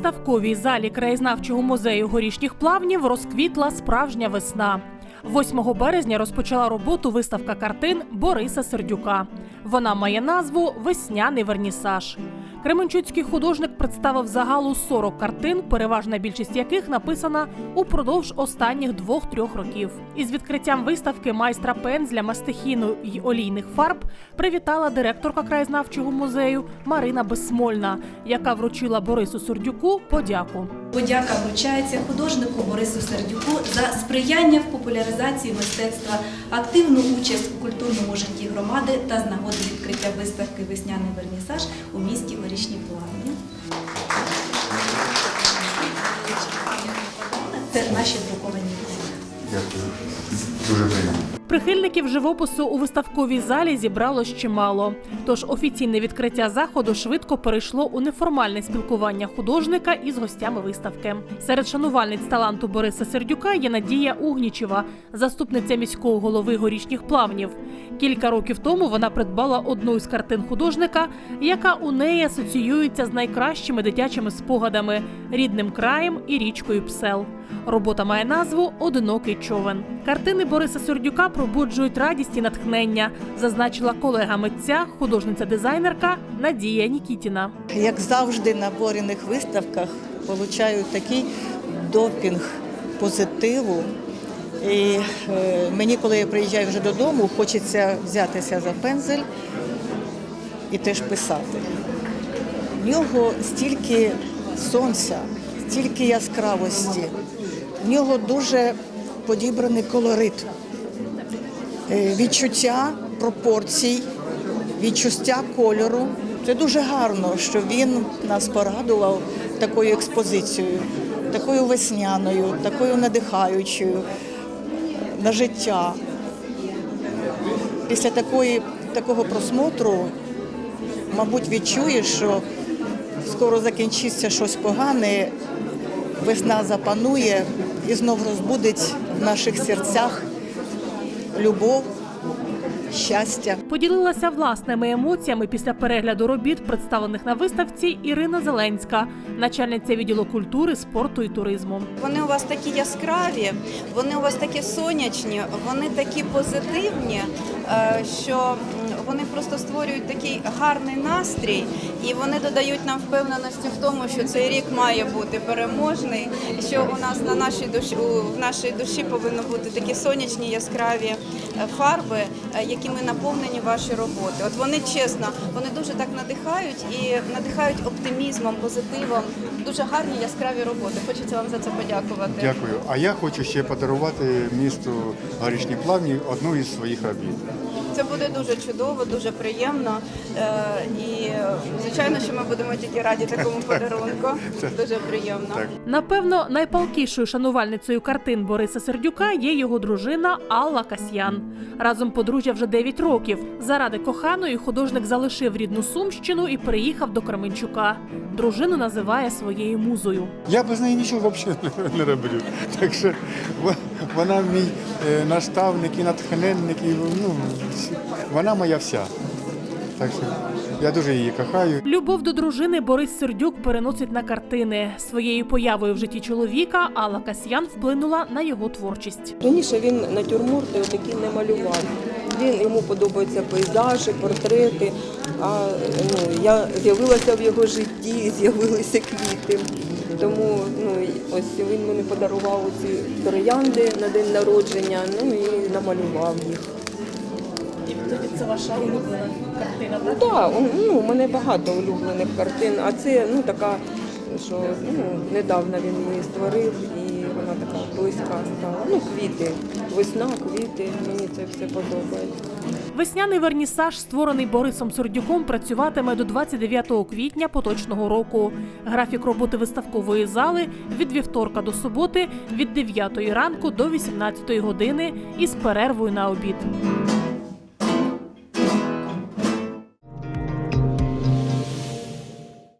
виставковій залі краєзнавчого музею горішніх плавнів розквітла справжня весна. 8 березня розпочала роботу виставка картин Бориса Сердюка. Вона має назву Весняний вернісаж. Кременчуцький художник представив загалу 40 картин, переважна більшість яких написана упродовж останніх двох-трьох років. Із відкриттям виставки майстра пензля, мастихіну й олійних фарб привітала директорка краєзнавчого музею Марина Безсмольна, яка вручила Борису Сурдюку подяку. Подяка вручається художнику Борису Сердюку за сприяння в популяризації мистецтва, активну участь у культурному житті громади та з нагоди відкриття виставки Весняний вернісаж у місті Горішні Плавні. Це наші друковані. Дякую. Дуже приємно. Прихильників живопису у виставковій залі зібралось чимало. Тож офіційне відкриття заходу швидко перейшло у неформальне спілкування художника із гостями виставки. Серед шанувальниць таланту Бориса Сердюка є Надія Угнічева, заступниця міського голови горішніх плавнів. Кілька років тому вона придбала одну із картин художника, яка у неї асоціюється з найкращими дитячими спогадами, рідним краєм і річкою Псел. Робота має назву Одинокий човен. Картини Бориса Сердюка пробуджують радість і натхнення, зазначила колега митця, художниця-дизайнерка Надія Нікітіна. Як завжди на Боріних виставках получаю такий допінг позитиву. І е, мені, коли я приїжджаю вже додому, хочеться взятися за пензель і теж писати. В нього стільки сонця, стільки яскравості, в нього дуже подібраний колорит, Е, відчуття пропорцій, відчуття кольору. Це дуже гарно, що він нас порадував такою експозицією, такою весняною, такою надихаючою на життя. Після такої, такого просмотру, мабуть, відчуєш, що скоро закінчиться щось погане, весна запанує і знов розбудить в наших серцях любов, щастя. Поділилася власними емоціями після перегляду робіт, представлених на виставці Ірина Зеленська, начальниця відділу культури, спорту і туризму. Вони у вас такі яскраві, вони у вас такі сонячні, вони такі позитивні, що вони просто створюють такий гарний настрій, і вони додають нам впевненості в тому, що цей рік має бути переможний, що у нас на нашій душі в нашій душі повинні бути такі сонячні яскраві е, фарби, е, якими наповнені ваші роботи. От вони чесно, вони дуже так надихають і надихають оптимізмом, позитивом. Дуже гарні яскраві роботи. Хочеться вам за це подякувати. Дякую. А я хочу ще подарувати місту Горішні Плавні одну із своїх робіт. Це буде дуже чудово, дуже приємно. Е, І звичайно, що ми будемо тільки раді такому подарунку. Дуже приємно. Так. Напевно, найпалкішою шанувальницею картин Бориса Сердюка є його дружина Алла Касьян. Разом подружжя вже 9 років. Заради коханої художник залишив рідну Сумщину і приїхав до Кременчука. Дружину називає своєю музою. Я без неї нічого взагалі не роблю. Так що вона мій е, наставник і натхненник, і ну, вона моя вся. Так що я дуже її кохаю. Любов до дружини Борис Сердюк переносить на картини. Своєю появою в житті чоловіка Алла Касьян вплинула на його творчість. Раніше він натюрморти такі не малював. Він йому подобаються пейзажі, портрети. А ну я з'явилася в його житті, з'явилися квіти. Тому ну ось він мені подарував ці троянди на день народження. Ну і намалював їх. Це ваша улюблена картина. Ну так, ну у мене багато улюблених картин, а це ну така, що ну недавно він її створив і вона така близька стала. Ну квіти, весна, квіти. Мені це все подобається. Весняний вернісаж, створений Борисом Сердюком, працюватиме до 29 квітня поточного року. Графік роботи виставкової зали від вівторка до суботи від 9 ранку до 18 години із перервою на обід.